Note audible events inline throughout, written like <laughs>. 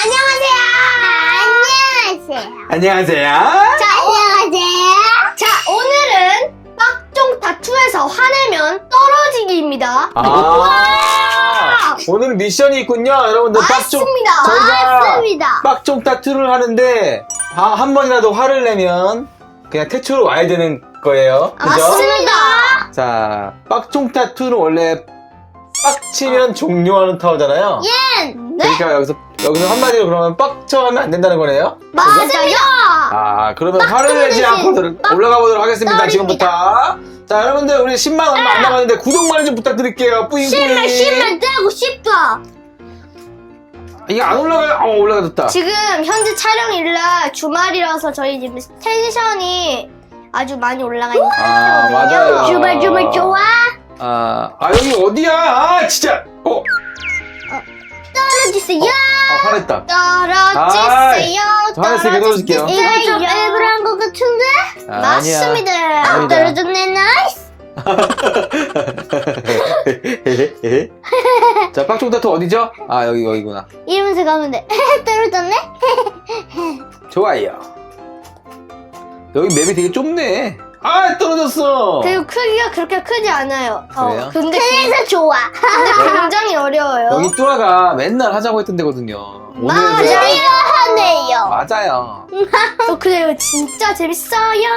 안녕하세요. 안녕하세요. 안녕하세요. 자, 안녕하세요. 자, 오늘은 빡종 다투에서 화내면 떨어지기입니다. 아, 오늘 미션이 있군요. 여러분들 빡종 맞습니다. 저희가 맞습니다. 빡종 타투를 하는데 아, 한 번이라도 화를 내면 그냥 태초로 와야 되는 거예요. 그죠? 맞습니다. 자, 빡종 타투는 원래 빡치면 종료하는 타워잖아요. 예. 네. 그러니까 여기서 여기서 한마디로 그러면 빡쳐하면 안 된다는 거네요. 맞아요. 아, 그러면 화를 내지 않고 들- 올라가 보도록 하겠습니다. 떨입니다. 지금부터. 자, 여러분들 우리 10만 얼마 안 남았는데 구독만 좀 부탁드릴게요. 뿌잉뿌잉. 심을 심을 떼고 싶다. 이게 안 올라가요? 어, 올라가졌다. 지금 현재 촬영일날 주말이라서 저희 지금 텐션이 아주 많이 올라가 있는 아, 상태거든요. 맞아요. 주말 주말 좋아. 아, 아, 여기 어디야? 아, 진짜. 어, 떨어지세요. 아, 화냈다. 떨어지세요. 저 하나씩 떨어질게요. 이거 좀 일부러 한 것 같은데? 아, 맞습니다. 아니다. 떨어졌네 나이스. 아니야. <laughs> 자, 빡종 타투 어디죠? 아, 여기, 여기구나. 이러면서 가면 돼. <laughs> 떨어졌네? <laughs> 좋아요. 여기 맵이 되게 좁네. 아, 떨어졌어. 그리고 크기가 그렇게 크지 않아요. 어, 그래요? 근데 그래서 좋아. 근데 <laughs> 굉장히 어려워요. 여기 뚜아가 맨날 하자고 했던 데거든요. 맞아요. 하네요. 맞아요. 어, 그래요. 진짜 재밌어요.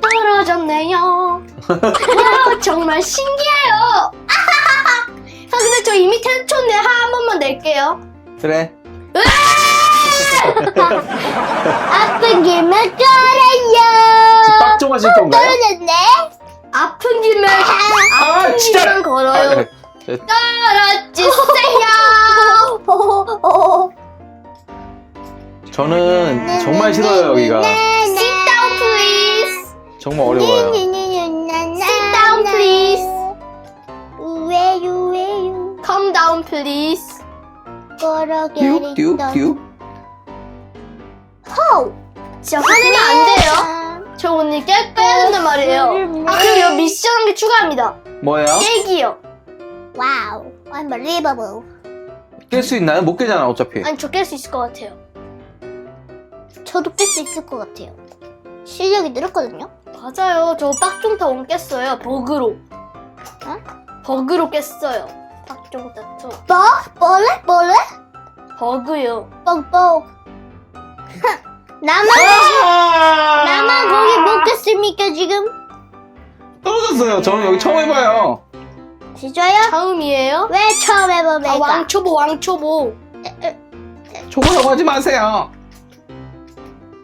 떨어졌네요. 와, 정말 신기해요. <laughs> 아, 근데 저 이미 텐초인데 한 번만 낼게요. 그래. <laughs> 아픈 길만 걸어요. 지금 빡종 하실 건가요? 떨어졌네. 아픈 길만, 아, 아픈 진짜. 길만 아, 걸어요. 네. 네. 떨어지세요. <laughs> 저는 정말 싫어요, 여기가. Sit down, please. 정말 어려워요. Sit down, please. 왜요 왜요 Calm down, please. 듀, 듀, 듀. 진짜 화내면 안 돼요. 저 오늘 깨 빼야 된단 말이에요. 아, 그리고 여기 미션 한 개 추가합니다. 뭐예요? 깨기요. 와우 unbelievable 깰 수 있나요? 못 깨잖아, 어차피. 아니, 저 깰 수 있을 것 같아요. 저도 깰수 있을 것 같아요 실력이 늘었거든요 맞아요. 저 빡종타 온 깼어요. 버그로. 어? 버그로 깼어요. 빡종타 2. 뭐? 벌레? 벌레? 버그요. 뻑뻑 나만 아! 나만 거기 못 깼습니까 지금? 떨어졌어요. 저는 여기 처음 해봐요. 진짜요? 처음이에요? 왜 처음 해본 아? 왕초보, 왕초보. 초보라고 하지 마세요.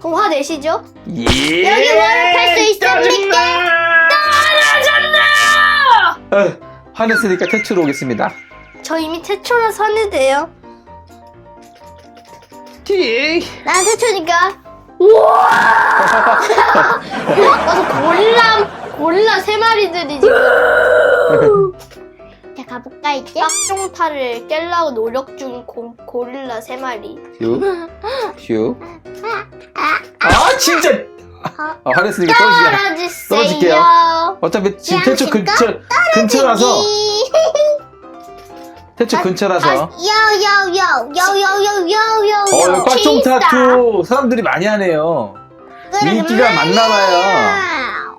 그럼 화 내시죠? 예. 여기 월급할 수 있습니까? 어, 화냈으니까 퇴출 오겠습니다. 저 이미 태초라 선이돼요. 티. 난 태초니까 와서 <laughs> 고릴라, 고릴라 세 마리들이 지금 <laughs> 자 가볼까 이제? 빡종타를 깰라고 노력 중인 고, 고릴라 세 마리. 휴. 휴. 아, 진짜. 아, 화냈으니까. 떨어지세요. 떨어질게요. 어차피 지금 퇴출 근처, 근처라서. 아, 근처라서. 요요요요요요요요 어, 여기 빡종 타투 사람들이 많이 하네요. 인기가 많나 봐요.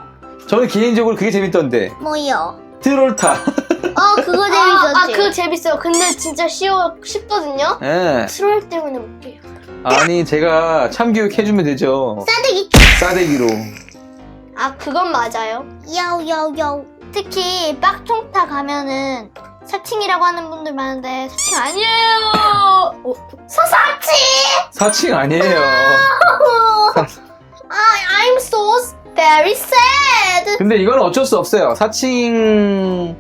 저는 개인적으로 그게 재밌던데. 뭐요? 트롤타. 어 그거 아, 아, 재밌었지 그거 재밌어요. 근데 진짜 쉬워, 쉽거든요? 예. 트롤 때문에 못해요. 아니, 제가 참교육 해주면 되죠. 싸대기 싸대기로. 아, 그건 맞아요. 요요요 특히 빡종타 가면은 사칭이라고 하는 분들 많은데 사칭 아니에요. 어, 서사칭! 사칭 아니에요. 아, I'm so very sad. 근데 이건 어쩔 수 없어요. 사칭.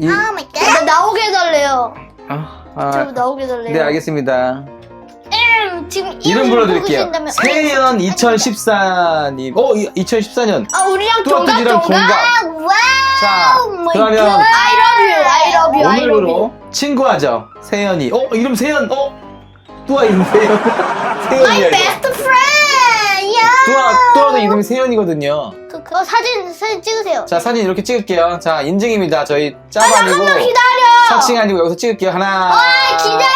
이... 오 마이 갓나 나오게 해달래요. 아, 저 아, 나오게 해달래요. 네, 알겠습니다. 음, 지금 이름 불러드릴게요. 세연 2014님. 어, 2014년. 아, 우리랑 동갑 뚜아뚜지랑 동갑. 동갑. 오 자, 마이 그러면 갓. I love you, I love you. 오늘부로 친구하죠. 세연이. 어, 이름 세연. 어? 뚜아 이름 세연. <laughs> My 세연이야. 이거. best friend. 야. 뚜아, 뚜아도 이름이 세연이거든요. 그, 그, 어, 사진 사진 찍으세요 자, 사진 이렇게 찍을게요. 자, 인증입니다. 저희 짭 아니고. 기다려. 사칭 아니고 여기서 찍을게요. 하나. 기다려요.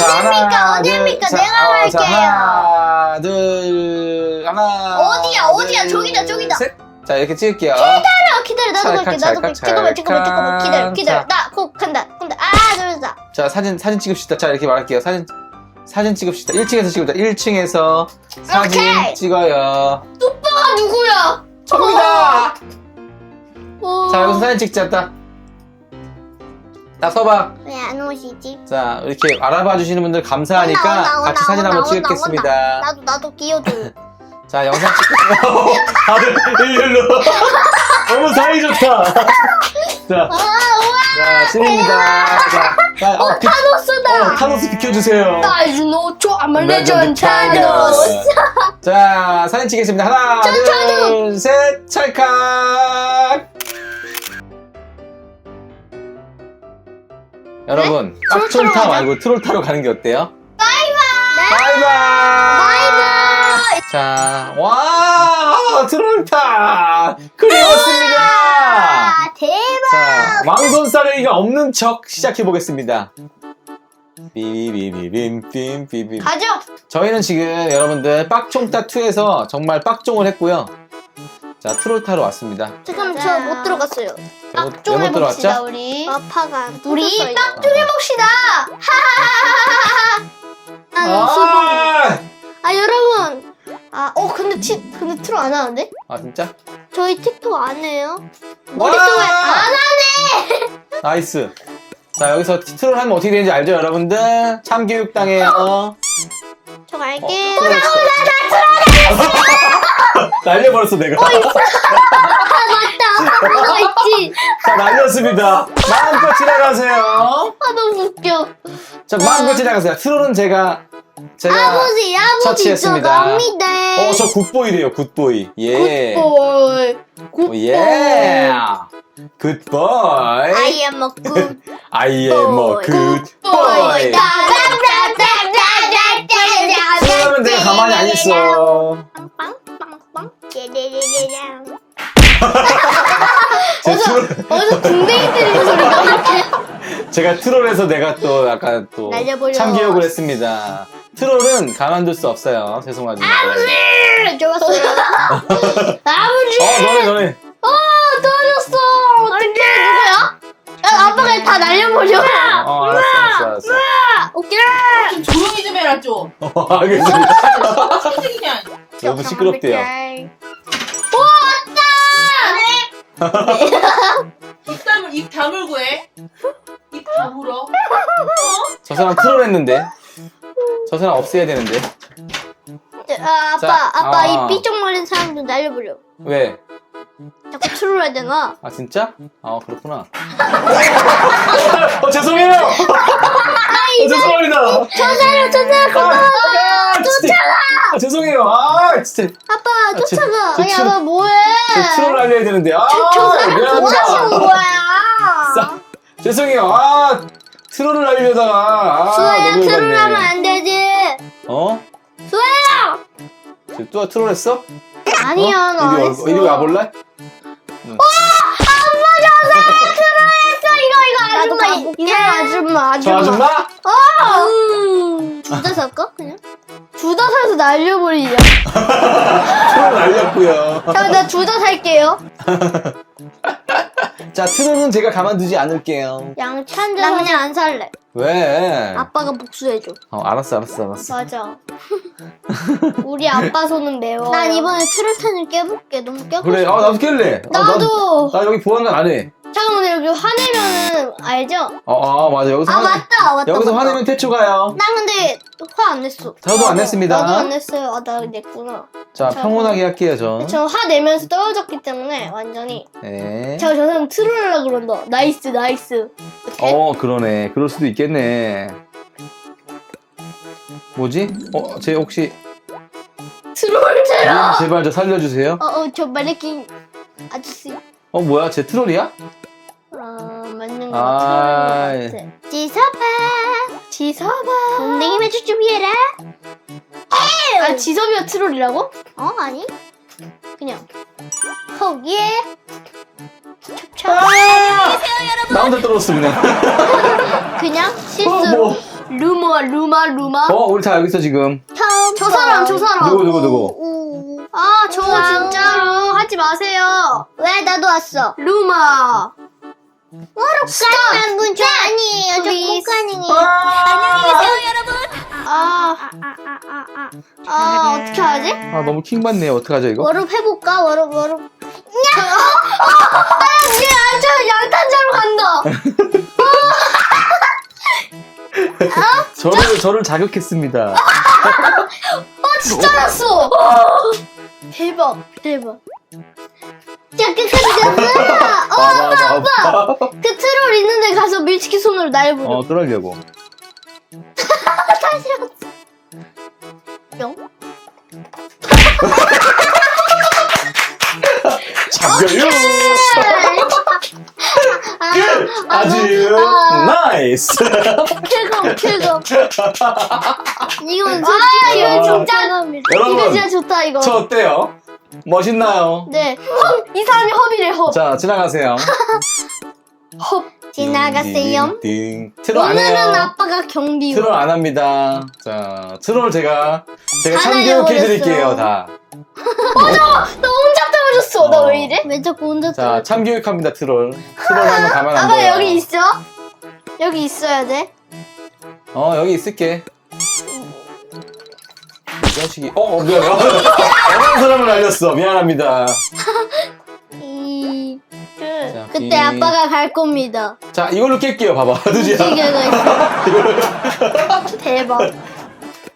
어디입니까? 어디입니까? 자, 내가 어, 자, 갈게요. 하나, 둘, 하나. 어디야, 어디야? 둘, 저기다, 저기다. 셋. 자, 이렇게 찍을게요. 기다려 기다려 나도 갈게 나도 갈게 잠깐만 잠깐만 잠깐만 기다려. 기다려 자. 나곧 간다 간다 아 저러다 자, 사진, 사진 찍읍시다. 자, 이렇게 말할게요. 사진, 사진 찍읍시다. 1층에서 찍읍시다. 1층에서 사진 오케이. 찍어요. 아 누구야 접니다! 어. 자, 여기서 사진 찍자, 딱. 딱 서봐. 왜 안 오시지? 자, 이렇게 알아봐 주시는 분들 감사하니까 온다, 온다, 같이 온다, 사진 한번 온다, 찍겠습니다. 나도 나도 끼워줘 <laughs> 자, 영상 찍고. 다들 일렬로. <laughs> 너무 사이 좋다. 자, 자, 신입니다. 자, 자, 어, 비, 타노스다 어, 타노스 비켜주세요. 나이즈 노초 아말레전 레전드 타노스 자, 사진 찍겠습니다. 하나, 둘, 셋, 찰칵. 여러분, 네? 트롤 타러 깍종타 가자. 말고 트롤 타러 가는 게 어때요? 트롤타! 그리웠습니다! 아 대박 자, 왕손살이가 없는 척 시작해 보겠습니다. 삐비비비빔빔비빔. 가죠 저희는 지금 여러분들 빡총따2에서 정말 빡종을 했고요. 자, 트롤 타러 왔습니다. 잠깐만 저못 들어갔어요 빡종 잘못 해봅시다 들어왔죠? 우리 아파가 우리 빡종 해봅시다 하하하하하 아, 아 여러분 아 어 근데 티 근데 트로 안 하는데 아 진짜? 저희 틱톡 안 해요? 와! 안 <laughs> 나이스. 자, 여기서 트롤 하면 어떻게 되는지 알죠, 여러분들? 참교육 당해요. 저 어, 갈게요. 트롤 했어. <laughs> 날려버렸어, 내가. <laughs> 맞다 그거 있지 자, 날렸습니다. 마음껏 지나가세요. 아 너무 웃겨 자, 마음껏 지나가세요. 트롤은 제가, 제가. 아버지 아버지 처치했습니다. 저겁니다 어, 저 굿보이래요, 굿보이. 예. 굿보이 오, 예. 굿보이. I am a good I am a good boy. 트롤하면 내가 가만히 안 있어. 빵빵빵 띠리리리랑. 제 트롤, 어디서 궁뎅이 때리는 소리가 제가 트롤에서 내가 또 약간 또 날려버려. 참교육을 했습니다. 트롤은 가만둘 수 없어요. 죄송하지만. 좋았어요 <laughs> 아버지 어, 너네, 너네. 어 떨어졌어 어떡해 누구야? 야 아빠가 다 날려버려 어, 알았어, 알았어, 알았어. 오케이 좀 조용히 좀 해라 좀. 어, 알겠습니다. 솔직히 <laughs> 그냥. 너무 시끄럽대요. 입다 <laughs> 물입 다물고 해. 입 다물어. 저 사람 트롤 했는데. 저 사람 없애야 되는데. 아, 아빠 자, 아빠 아. 이 삐쩍거리는 사람들 날려버려 왜? 자꾸 트롤해야 되나? 아, 진짜? 아, 그렇구나. 어, 죄송해요! 어, 죄송합니다. 저 사람 저 사람 그만 아, 진짜. 아, 죄송해요. 아, 진짜. 아빠 아, 제- 쫓아가 제 아니 아빠 뭐해 저 트롤 알려야 되는데. 아, 저 사람 뭐 하시는 미안합니다. 거야 싸- <laughs> 죄송해요. 아, 트롤을 알려다가. 아, 수아야 너무 트롤 열받네. 하면 안 되지 어? 수아야 저또 트롤 했어? 아니야 나안 이리, 와- 했어 이리 와볼래? 트롤했어 이거 이거 아줌마. 이거 아줌마 저 아줌마 아줌마? 음. 주다 살까 그냥? 주다 사서 날려버리자 <laughs> 트롤 날렸고요. 나 주다 살게요 <laughs> 자, 트롤은 제가 가만두지 않을게요. 한잔 나 그냥 안 살래 왜? 아빠가 복수해줘 어, 알았어, 알았어, 알았어. 맞아 우리 아빠 손은 매워 난 이번에 트로탄을 깨볼게. 너무 깨고 그래, 싶어. 어, 나도 깰래. 어, 나도 나, 나 여기 보안관 안 해. 잠깐만 여기 화내면은 알죠? 어, 어, 맞아. 여기서 아 화내, 맞다 맞다 여기서 맞다. 화내면 퇴초 가요. 나 근데 화 안 냈어 저도 안 냈습니다. 나도 안 냈어요 아 나 냈구나 자, 평온하게 할게요, 저. 저화 내면서 떨어졌기 때문에 완전히 네. 저저 사람 트롤하려 그런다 나이스 나이스? 어, 그러네. 그럴 수도 있겠네. 뭐지? 어, 쟤 혹시 트롤 트롤 제발 저 살려주세요. 어어 저 마네킹 아저씨 어, 뭐야? 쟤 트롤이야? 아, 같아 지서봐. 지섭아 동댕이 매주 준비해라. 아 지섭이가 트롤이라고? 어 아니? 그냥 포기해. 아! 나 혼자 떨어졌어, 그냥. <laughs> 그냥 실수 어, 뭐. 루머 루마 루마. 어, 우리 다 여기 있어, 지금. 처음 저 사람 저 사람. 누구, 누구, 누구? 우. 아 저. 진짜로 하지 마세요. 왜 나도 왔어? 루마. 꽃가는 분저 아니에요. 저. 꽃가능이에요. 아, 아아아아 아 어떻게 하지? 아, 너무 킹 받네요. 어떡하죠, 이거? 워룹 해볼까? 워룹 워룹. 아, 저 양탄자로 간다. 저를, 저를 자극했습니다. 진짜 났어. 대박 대박. 자 끝까지 갔어. <laughs> 봐봐, 봐봐. 그 트롤 있는데 가서 밀치키 손으로 날 부려. 어, 그러려고. 뿅. <laughs> 잠겨요! 아주 나이스! 쾌감 쾌감. <laughs> 이건 아 이거 아. 진짜 이거 여러분, 진짜 좋다 이거. 저 어때요? 멋있나요? 네. 헉, 이 사람이 허비래 허. 자, 지나가세요. <laughs> 허. 지나갔어요. 띵. 트롤 안 오늘은 해요. 아빠가 경비. 트롤 안 합니다. 자, 트롤 제가, 제가 다 참교육해. 드릴게요, 다. 나 혼자 떨어졌어. 나왜 이래? 왜 자꾸 혼자 자, 참교육합니다, 트롤. 트롤 하면 가만 안 아빠. 여기 있어? 여기 있어야 돼. 어, 여기 있을게. 이 자식이, 어, 어, 미안해. 어려운 사람을 알렸어. 미안합니다. <laughs> 이. 자, 그때 이- 아빠가 갈 겁니다. 자, 이걸로 깰게요. 봐봐. 두지야. 있어. <laughs> 대박.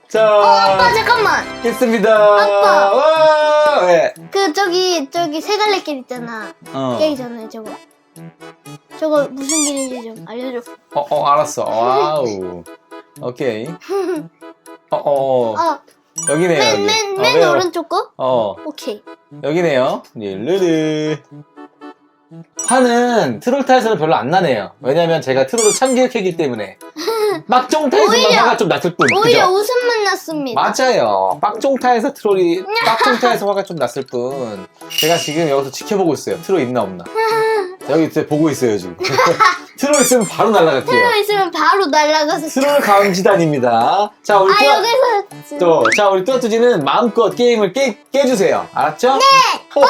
자, 아빠 잠깐만. 깼습니다. 아빠. 와, 왜? 그 저기 저기 세 갈래 길 있잖아. 어. 깨기 전에 저거. 저거 무슨 길인지 좀 알려줘. 어, 어, 알았어. 와우. <laughs> 오케이. 어, 어, 어, 여기네요. 여기. 맨맨 어, 맨 왜요? 오른쪽 거? 어, 오케이. 여기네요. 릴르르. 화는 트롤 타에서는 별로 안 나네요. 왜냐면 제가 트롤을 참교육했기 때문에. <laughs> 빡종타에서만 오히려- 화가 좀 났을 뿐. 오히려 그죠? 웃음만 났습니다. 맞아요. 빡종타에서 트롤이, <laughs> 빡종타에서 화가 좀 났을 뿐. 제가 지금 여기서 지켜보고 있어요. 트롤 있나 없나. <laughs> 여기 이제 보고 있어요, 지금. 트롤 있으면 바로 날아갈게요. 트롤 있으면 바로 날아가서. 트롤 감시단입니다. 자, 우리 아 뚜아, 여기서. 또, 자, 우리 뚜아뚜지는 마음껏 게임을 깨, 깨주세요. 알았죠? 네! 어, 와,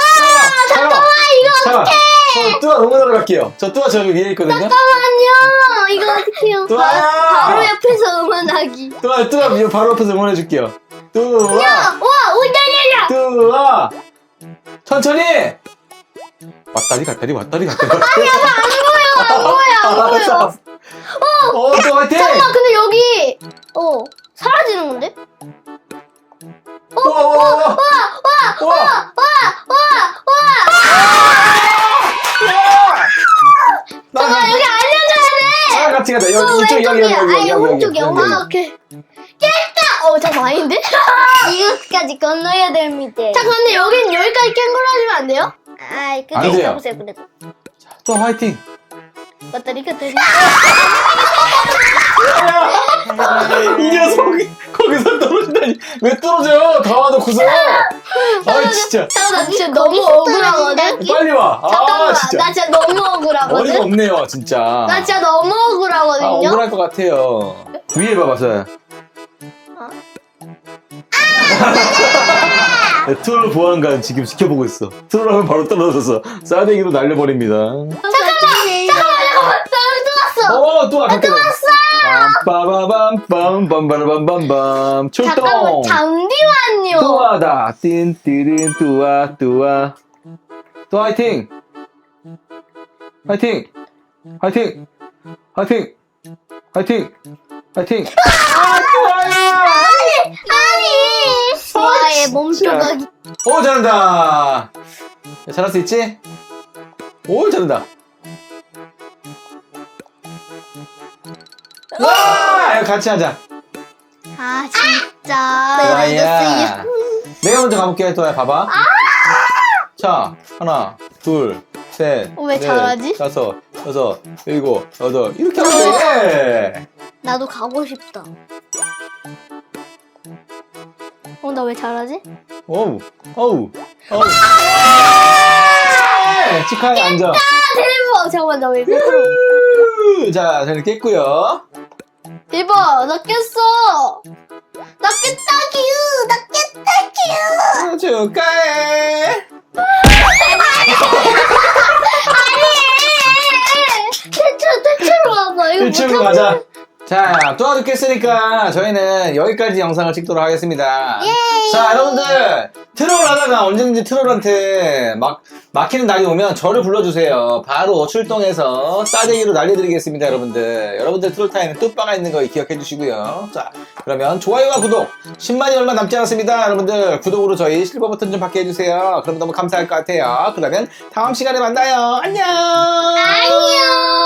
잠깐만, 이거 잠깐만. 저 뚜아 응원하러 갈게요. 저 뚜아 저기 위에 있거든요. 잠깐만요. 이거 어떡해요. 뚜아! 바, 바로 옆에서 응원하기. 뚜아, 뚜아 위에 바로 옆에서 응원해줄게요. 뚜아! 와, 오다리야. 뚜아! 천천히! 왔다리 갔다리 왔다리 갔다리. 아니, 안 보여, 안 보여. 어, 또 화이팅! 아 근데 여기 어 사라지는 건데? 와, 와, 와, 와, 와, 잠깐 여기 알려줘야 돼. 아, 같이 가자. 어, 여기, 이쪽, 여기, 여기, 왼쪽이야. 여기, 아, 여기, 이거 여기, 오른쪽이야. 여기, 여기. 아, 오케이. 깼다. 어, 잠깐 아닌데? <laughs> 이거까지 건너야 됩니다. 잠깐 근데 여긴 여기까지 깬 걸로 하시면 안 돼요? 아, 안 끝까지 돼요. 가보세요. 그래도. 또 화이팅! 갔다리 갔다리. 이 녀석이 거기서 떨어지다니 왜 떨어져요? 다 와도 구석. 아 진짜 잠깐 나 진짜 너무 억울하거든. 빨리 와. 잠깐만 아 진짜 나 진짜 너무 어이가 억울하거든. 없네요 진짜. 나 진짜 너무 아 억울하거든요. 억울할 것 같아요. 위에 봐봐서요. 어? 네, 트롤 보안관 지금 지켜보고 있어. 트롤 하면 바로 떨어져서 싸대기로 날려버립니다. 잠깐만 여기 또 왔어. 어, 또 왔어. 또 왔어. 빰빰바라밤밤밤 출동. 잠깐만 잠시만요. 뚜아다. 띵띠린 뚜아 뚜아. 또 화이팅. 화이팅. 화이팅. 화이팅. 화이팅. 화이팅. 아 뚜아야 아니. 소아의 몸조각이. 오 잘한다. 야, 잘할 수 있지? 오 잘한다 와! 같이 하자. 아 진짜. 뚜아야 내가 먼저 가볼게 뚜아야. 봐봐. 자 하나 둘 셋 어, 왜 잘하지? 다섯 여섯 일곱 여덟. 이렇게 하면 돼! 나도 가고 싶다. 어, 나 왜 잘하지? 어우 어우 어우. 네, 축하해 앉아. 아, 대박! 잠깐만, 나 왜, 왜 그러 자 저는 깼고요 대박 나 깼어 나 깼다 규! 나 깼다 규! 생일 축하해. 대출 대출로 와봐 이거 일출로 못하면- 가자. 자, 도와줬겠으니까 저희는 여기까지 영상을 찍도록 하겠습니다. 자, 여러분들, 트롤 하다가 언제든지 트롤한테 막, 막히는 날이 오면 저를 불러주세요. 바로 출동해서 싸대기로 날려드리겠습니다, 여러분들. 여러분들 트롤 타임에 뚝방아 있는 거 기억해 주시고요. 자, 그러면 좋아요와 구독, 10만이 얼마 남지 않았습니다, 여러분들. 구독으로 저희 실버 버튼 좀 받게 해주세요. 그럼 너무 감사할 것 같아요. 그러면 다음 시간에 만나요. 안녕! 안녕